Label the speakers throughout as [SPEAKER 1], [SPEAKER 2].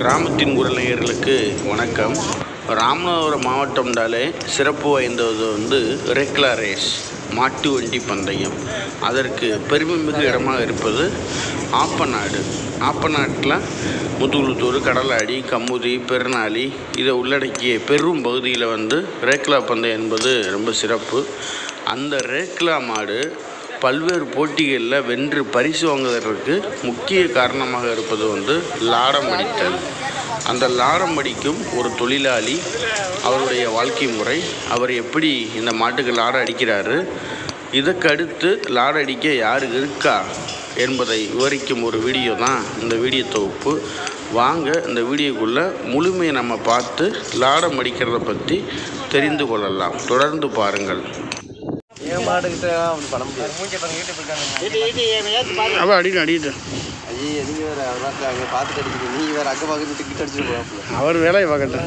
[SPEAKER 1] கிராமத்தின் குரல் நேயர்களுக்கு வணக்கம். ராமநாதபுரம் மாவட்டம்னாலே சிறப்பு வாய்ந்தது வந்து ரெக்லா ரேஸ் மாட்டு வண்டி பந்தயம். அதற்கு பெருமைமிகு இடமாக இருப்பது ஆப்பநாடு. ஆப்பநாட்டில் முதுகுளத்தூர் கடலாடி கமுதி பெருநாளி இதை உள்ளடக்கிய பெரும் பகுதியில் வந்து ரேக்லா பந்தயம் என்பது ரொம்ப சிறப்பு. அந்த ரேக்லா மாடு பல்வேறு போட்டிகளில் வென்று பரிசு வாங்குவதற்கு முக்கிய காரணமாக இருப்பது வந்து லாடம் அடித்தல் அந்த லாடம் அடிக்கும் ஒரு தொழிலாளி அவருடைய வாழ்க்கை முறை அவர் எப்படி இந்த மாட்டுக்கு லாடம் அடிக்கிறாரு இதற்கடுத்து லாடம் அடிக்க யார் இருக்கா என்பதை விவரிக்கும் ஒரு வீடியோ தான் இந்த வீடியோ தொகுப்பு. வாங்க இந்த வீடியோக்குள்ளே முழுமையை நம்ம பார்த்து லாடம் அடிக்கிறத பற்றி தெரிந்து கொள்ளலாம். தொடர்ந்து பாருங்கள்.
[SPEAKER 2] என் மாடுகிட்ட அவன் பண்ண முடியாது. மூஞ்சி பாருங்க வீட்டு போயிருக்காங்க
[SPEAKER 1] அவள் அடிட்டு அடிட்டு
[SPEAKER 2] ஐயோ நீங்க வேற அவராக்கு அங்கே பார்த்துட்டு அடிச்சுட்டு நீங்க வேற அங்கே பார்த்து டிக்கெட் அடிச்சுட்டு போவாப்புல
[SPEAKER 1] அவர் வேலையை பார்க்கட்டும்.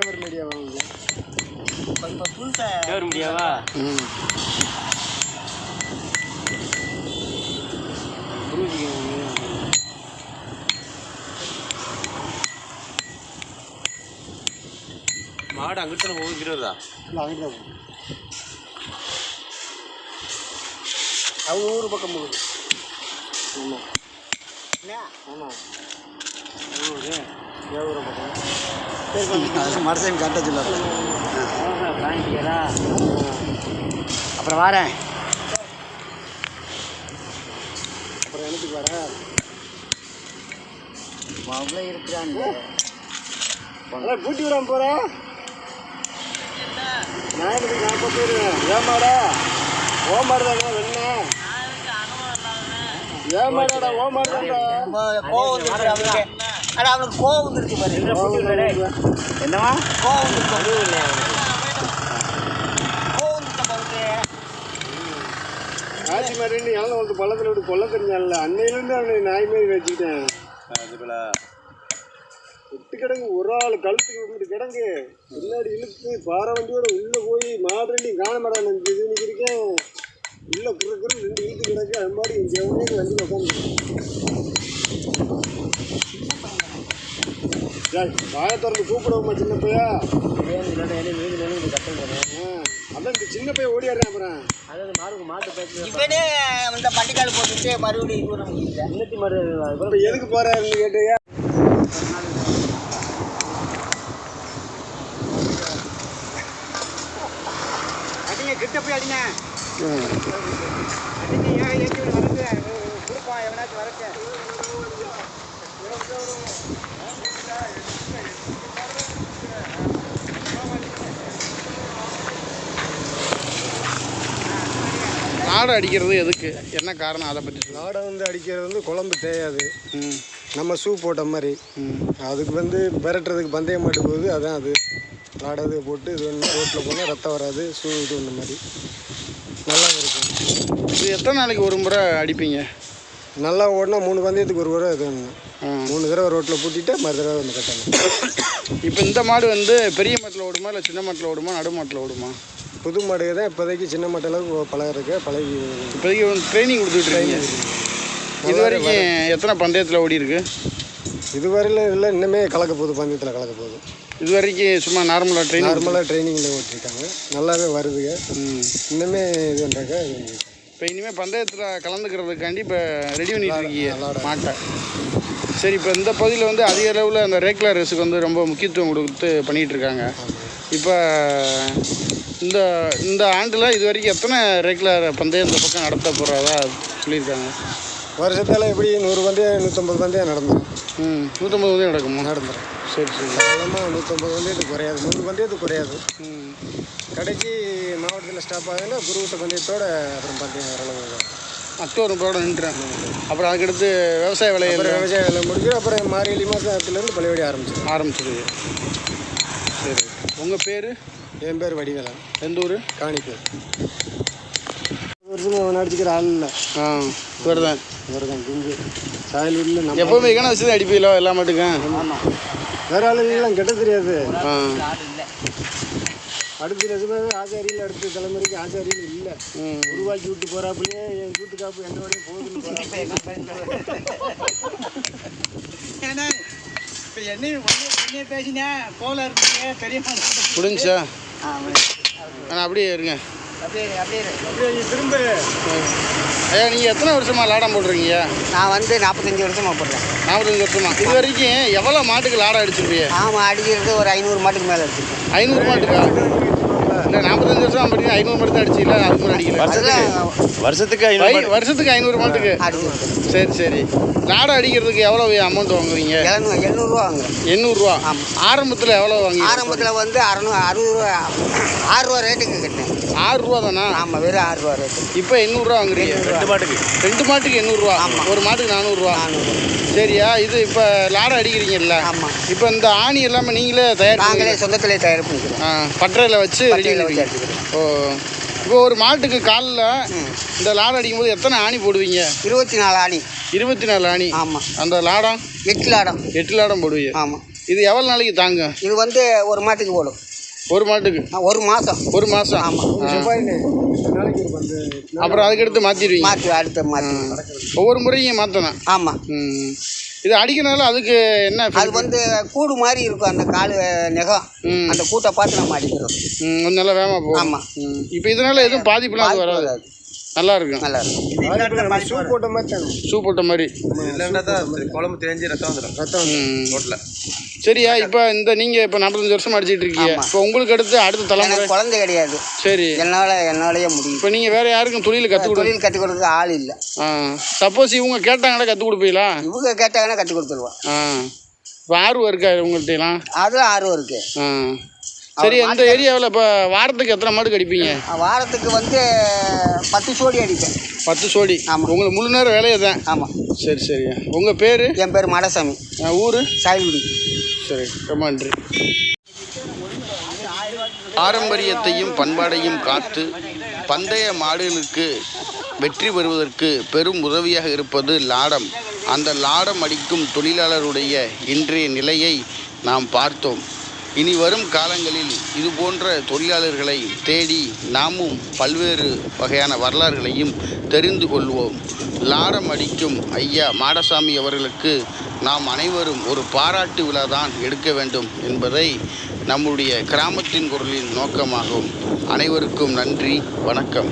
[SPEAKER 3] பேப்பர் மீடியா வாங்குங்க
[SPEAKER 2] பேர் முடியாவா?
[SPEAKER 1] ம்.
[SPEAKER 2] மாடு அங்கிட்ட போகிட்டு வருதா?
[SPEAKER 3] இல்லை அங்கே தான் போகும் அவங்க ஊர் பக்கம் போகுது. ஆமாம் ஆமாம்
[SPEAKER 2] மரசையும் கட்ட சொல்லாரு
[SPEAKER 3] அப்புறம் வரேன். அப்புறம் எனக்கு வர?
[SPEAKER 2] அவ்வளோ இருக்கிறான்
[SPEAKER 3] அதான் பூட்டி விடாம போகிறேன் நான் நான் போட்டு வருவேன் ஏமாடா ஓமாடு தானே வெண்ண ஏமாடாடா ஓமாடு
[SPEAKER 2] கோவம் வந்துருச்சு அவனுக்கு கோவம் வந்துருச்சு பாரு.
[SPEAKER 3] என்னவா
[SPEAKER 2] கோவம் வந்துருச்சு? கோவம்
[SPEAKER 3] ஆச்சி மாதிரி இளந்த வந்து பள்ளத்தில் விட்டு கொல்ல தெரிஞ்சால அன்னையிலேருந்து அவனை நாய் மாதிரி வச்சுக்கிட்டேன். விட்டு கிடங்கு. ஒரு ஆள் கழுத்துக்கு விட்டு கிடங்கு. பின்னாடி இழுத்து பாறை வண்டியோட உள்ளே போய் மாடு ரெண்டையும் காண மாட்டான் இது நிற்கிறேன் உள்ள குறுக்குற ரெண்டு இழுத்து கிடக்கு. அது மாதிரி இங்கே எவனே வண்டியில் உட்காந்து வாயை திறந்து கூப்பிடுவோமா சின்ன பையா. அதான் இந்த சின்ன பையன் ஓடியாடுறேன் அப்புறம்.
[SPEAKER 2] இவனே அந்த பண்டிகால் போட்டுட்டு மறுபடியும் முடியல.
[SPEAKER 3] இப்போ எதுக்கு போறாருன்னு கேட்டியா
[SPEAKER 2] அடிங்க கிட்ட போய் அடிங்க. அடிங்க ஏன் ஏற்றி வரது கொடுப்பான் எவனாச்சும் வரட்டு
[SPEAKER 1] நாடு அடிக்கிறது எதுக்கு? என்ன காரணம் அதை பற்றி
[SPEAKER 3] நாடை வந்து அடிக்கிறது வந்து குழம்பு தேயாது. நம்ம ஷூ போட்ட மாதிரி. அதுக்கு வந்து விரட்டுறதுக்கு பந்தயம் மாட்டு போகுது அதான் அது. நாடது போட்டு இது வந்து ரோட்டில் போனால் ரத்தம் வராது ஷூ இது இந்த மாதிரி. நல்லா இருக்கும்.
[SPEAKER 1] இது எத்தனை நாளைக்கு ஒரு முறை அடிப்பீங்க?
[SPEAKER 3] நல்லா ஓடினா மூணு பந்தயத்துக்கு ஒரு முறை இது. மூணு தடவை ரோட்டில் பூட்டிட்டு மறு தடவை வந்து கட்டணும்
[SPEAKER 1] இப்போ இந்த மாடு வந்து பெரிய மாட்டில் ஓடுமா இல்லை சின்ன மாட்டில் ஓடுமா நடு மாட்டில் ஓடுமா?
[SPEAKER 3] புது மாடு தான் இப்போதைக்கு சின்ன மாட்டு அளவுக்கு பழகிறதுக்கு பழகி
[SPEAKER 1] இப்போதைக்கு ட்ரைனிங் கொடுத்துட்டு இருக்கீங்க இது வரைக்கும் எத்தனை பந்தயத்தில் ஓடி இருக்கு?
[SPEAKER 3] இதுவரையில இல்லை இன்னுமே கலக்க போகுது பந்தயத்தில் கலக்க போகுது.
[SPEAKER 1] இது வரைக்கும் சும்மா நார்மலாக ட்ரைனிங்
[SPEAKER 3] நார்மலாக ட்ரைனிங்கில் ஓட்டிருக்காங்க. நல்லாவே வருதுங்க. இன்னுமே இது பண்ணுறாங்க
[SPEAKER 4] இப்போ இனிமேல் பந்தயத்தில் கலந்துக்கிறதுக்காண்டி இப்போ ரெடி பண்ணிட்டு இருக்கீங்க மாட்டை. சரி இப்போ இந்த பகுதியில் வந்து அதிக அளவில் அந்த ரேக்லா ரேஸுக்கு வந்து ரொம்ப முக்கியத்துவம் கொடுத்து பண்ணிகிட்டு இருக்காங்க. இப்போ இந்த இந்த ஆண்டில் இது வரைக்கும் எத்தனை ரேக்லர் பந்தயம் இந்த பக்கம் நடத்த போகிறதா சொல்லியிருக்காங்க?
[SPEAKER 3] வருஷத்தில் எப்படி நூறு பந்தயம் நூற்றம்பது பந்தயம் நடந்துடும்
[SPEAKER 4] ம் நூற்றம்பது பந்தயம் நடக்குமா?
[SPEAKER 3] நடந்துடும்
[SPEAKER 4] சரி சரி.
[SPEAKER 3] சாதாரணமாக நூற்றம்பது பந்தயத்துக்கு குறையாது. நூறு பந்தயத்துக்கு குறையாது.
[SPEAKER 4] ம்.
[SPEAKER 3] கடைக்கு மாவட்டத்தில் ஸ்டாப் ஆகுதுன்னா குருவச பந்தயத்தோட அப்புறம் பந்தயம் ஓரளவு
[SPEAKER 4] அக்டோபர் போட நின்றுறேன் அப்புறம் அதுக்கடுத்து விவசாய
[SPEAKER 3] அப்புறம் விவசாய வேலை முடிஞ்சு அப்புறம் மார்கழி மாதத்துலேருந்து பழையபடி ஆரம்பிச்சிடும்
[SPEAKER 4] ஆரம்பிச்சிடுது சரி. உங்கள் பேர்?
[SPEAKER 3] என் பேர் வடிவேலன்.
[SPEAKER 4] எந்த ஊர்
[SPEAKER 3] காணிப்பேர் வருஷம் அவன் அடிச்சுக்கிற ஆள் இல்லை.
[SPEAKER 4] ஆ இவர் தான்
[SPEAKER 3] இவர் தான் நம்ம
[SPEAKER 4] எப்போவுமே இக்கன வச்சு தான் அடிப்பீங்களோ எல்லா மாட்டுக்கும்
[SPEAKER 3] வேற ஆளுங்கெல்லாம் கெட்ட தெரியாது.
[SPEAKER 4] ஆ.
[SPEAKER 3] அடுத்த நிஜமே ஆச்சாரியில் அடுத்த தலைமுறைக்கு ஆச்சாரியில் இல்லை. உருவாக்கி விட்டு போறாப்புலயே என் கூட்டு காப்பு எந்த வரையும் போகுதுன்னு
[SPEAKER 2] இப்போ என்ன என்ன பேசினா கோல இருக்கீங்க பெரிய
[SPEAKER 4] முடிஞ்சா ஆனால் அப்படியே இருங்க.
[SPEAKER 2] அப்படியே அப்படியே
[SPEAKER 3] அப்படியே நீ திரும்ப.
[SPEAKER 4] ஐயா நீங்கள் எத்தனை வருஷமா லாடம் போடுறீங்க
[SPEAKER 2] நான் வந்து நாற்பத்தஞ்சு வருஷமா போடுறேன்.
[SPEAKER 4] நாற்பத்தஞ்சு வருஷமா? இது வரைக்கும் எவ்வளோ மாட்டுக்கு லாடம் அடிச்சிருப்பீங்க
[SPEAKER 2] ஆமாம் அடிக்கிறது ஒரு ஐநூறு மாட்டுக்கு மேலே அடிச்சிருக்கேன்.
[SPEAKER 4] ஐநூறு மாட்டுக்கா? இல்லை நாற்பத்தஞ்சு வருஷம் படிக்க ஐநூறு மாட்டு தான் அடிச்சிங்களா அதுக்கு
[SPEAKER 2] அதெல்லாம்
[SPEAKER 3] வருஷத்துக்கு
[SPEAKER 4] ஐ- வருஷத்துக்கு ஐநூறு மாட்டுக்கு. சரி சரி. லாடம் அடிக்கிறதுக்கு எவ்வளோ அமௌண்ட் வாங்குவீங்க?
[SPEAKER 2] எழுநூறுவா வாங்குறேன்
[SPEAKER 4] எண்ணூறுரூவா. ஆரம்பத்தில் எவ்வளோ வாங்கி
[SPEAKER 2] ஆரம்பத்தில் வந்து அறநூறு அறுபது ரூபா ஆறு ரூபா ரேட்டுக்கு கட்டினேன்.
[SPEAKER 4] ஆறு ரூபா தானா?
[SPEAKER 2] ஆமாம் வெறும் ஆறு ரூபா ரேட்டு.
[SPEAKER 4] இப்போ எண்ணூறுரூவா வாங்குறீங்க.
[SPEAKER 3] ரெண்டு மாட்டுக்கு.
[SPEAKER 4] ரெண்டு மாட்டுக்கு எண்ணூறுரூவா
[SPEAKER 2] ஆமா.
[SPEAKER 4] ஒரு மாட்டுக்கு நானூறுரூவா
[SPEAKER 2] நானூறு
[SPEAKER 4] சரியா? இது இப்போ லாடம் அடிக்கிறீங்கல்ல?
[SPEAKER 2] ஆமாம்
[SPEAKER 4] இப்போ இந்த ஆணி எல்லாமே நீங்களே தயார்
[SPEAKER 2] நாங்களே சொந்தத்திலே தயார் பண்ணிக்கிறோம்.
[SPEAKER 4] பட்டறையில் வச்சு ரெடி
[SPEAKER 2] பட்டியலில் வச்சு
[SPEAKER 4] ஓ. இப்போ ஒரு மாட்டுக்கு காலில். இந்த லாடம் அடிக்கும்போது எத்தனை ஆணி போடுவீங்க?
[SPEAKER 2] இருபத்தி நாலு ஆணி.
[SPEAKER 4] இருபத்தி நாலு ஆணி.
[SPEAKER 2] ஆமாம்
[SPEAKER 4] அந்த லாடம்?
[SPEAKER 2] எட்டு லாடம்.
[SPEAKER 4] எட்டு லாடம் போடுவீங்க.
[SPEAKER 2] ஆமாம்
[SPEAKER 4] இது எவ்வளோ நாளைக்கு தாங்க
[SPEAKER 2] இது வந்து ஒரு மாட்டுக்கு போடும்.
[SPEAKER 4] ஒரு மாட்டுக்கு?
[SPEAKER 2] ஒரு மாதம்
[SPEAKER 4] ஒரு மாதம்
[SPEAKER 2] ஆமாம்
[SPEAKER 4] அப்புறம் அதுக்கடுத்து மாற்றிடுவீங்க
[SPEAKER 2] மாற்றி அடுத்த மாற்றி
[SPEAKER 4] ஒவ்வொரு முறையும் மாற்றணும்
[SPEAKER 2] ஆமாம்
[SPEAKER 4] ம். இது அடிக்கிறனால அதுக்கு என்ன
[SPEAKER 2] அது வந்து கூடு மாதிரி இருக்கும் அந்த கால் நெகம். அந்த கூட்டை பார்த்து நம்ம அடிக்கிறோம்.
[SPEAKER 4] ம், கொஞ்சம் நல்லா வேகமாக போகும்.
[SPEAKER 2] ஆமாம்
[SPEAKER 4] ம். இப்போ இதனால எதுவும் பாதிப்புலாம் வராது. நல்லா இருக்கும்
[SPEAKER 2] நல்லா இருக்கும்
[SPEAKER 3] ஷூ போட்ட மாதிரி
[SPEAKER 4] ஷூ போட்ட மாதிரி.
[SPEAKER 5] இல்லைன்னா தான் குழம்பு தேஞ்சு ரத்தம் வந்துடும்.
[SPEAKER 3] ரத்தம்.
[SPEAKER 5] ரோட்டில்
[SPEAKER 4] சரியா இப்போ இந்த நீங்கள் இப்போ நாற்பத்தஞ்சு வருஷம் அடிச்சிட்டு இருக்கீங்க. இப்போ உங்களுக்கு அடுத்து அடுத்த தலைமுறை.
[SPEAKER 2] குழந்தை கிடையாது.
[SPEAKER 4] சரி.
[SPEAKER 2] என்னால் என்னாலேயே முடியும்.
[SPEAKER 4] இப்போ நீங்கள் வேற யாருக்கும் தொழில் கற்றுக்
[SPEAKER 2] தொழில் கற்றுக் கொடுக்க ஆள் இல்லை.
[SPEAKER 4] ஆ. சப்போஸ் இவங்க கேட்டாங்கன்னா கற்றுக் கொடுப்பீங்களா?
[SPEAKER 2] இவங்க கேட்டாங்கன்னா கற்றுக் கொடுத்துருவான்
[SPEAKER 4] ஆ. இப்போ ஆர்வம் இருக்கா உங்கள்கிட்டலாம்
[SPEAKER 2] அதுவும் ஆர்வம் இருக்குது
[SPEAKER 4] ஆ. சரி இந்த ஏரியாவில் இப்போ வாரத்துக்கு எத்தனை மாடு அடிப்பீங்க
[SPEAKER 2] வாரத்துக்கு வந்து பத்து சோடி அடிப்பேன்.
[SPEAKER 4] பத்து சோடி?
[SPEAKER 2] ஆமா.
[SPEAKER 4] உங்களுக்கு முழு நேரம் வேலையை தான்?
[SPEAKER 2] ஆமாம்
[SPEAKER 4] சரி சரி. உங்கள் பேர்?
[SPEAKER 2] என் பேர் மடசாமி.
[SPEAKER 4] ஊர்?
[SPEAKER 2] சாயல்குடி.
[SPEAKER 4] சரி ரொம்ப நன்றி. பாரம்பரியத்தையும் பண்பாடையும் காத்து பந்தய மாடுகளுக்கு வெற்றி பெறுவதற்கு பெரும் உதவியாக இருப்பது லாடம். அந்த லாடம் அடிக்கும் தொழிலாளருடைய இன்றைய நிலையை நாம் பார்த்தோம். இனி வரும் காலங்களில் இது போன்ற தொழிலாளர்களை தேடி நாமும் பல்வேறு வகையான வரலாறுகளையும் தெரிந்து கொள்வோம். லாரம் அடிக்கும் ஐயா மாடசாமி அவர்களுக்கு நாம் அனைவரும் ஒரு பாராட்டு விழா தான் எடுக்க வேண்டும் என்பதை நம்முடைய கிராமத்தின் குரலின் நோக்கமாகும். அனைவருக்கும் நன்றி வணக்கம்.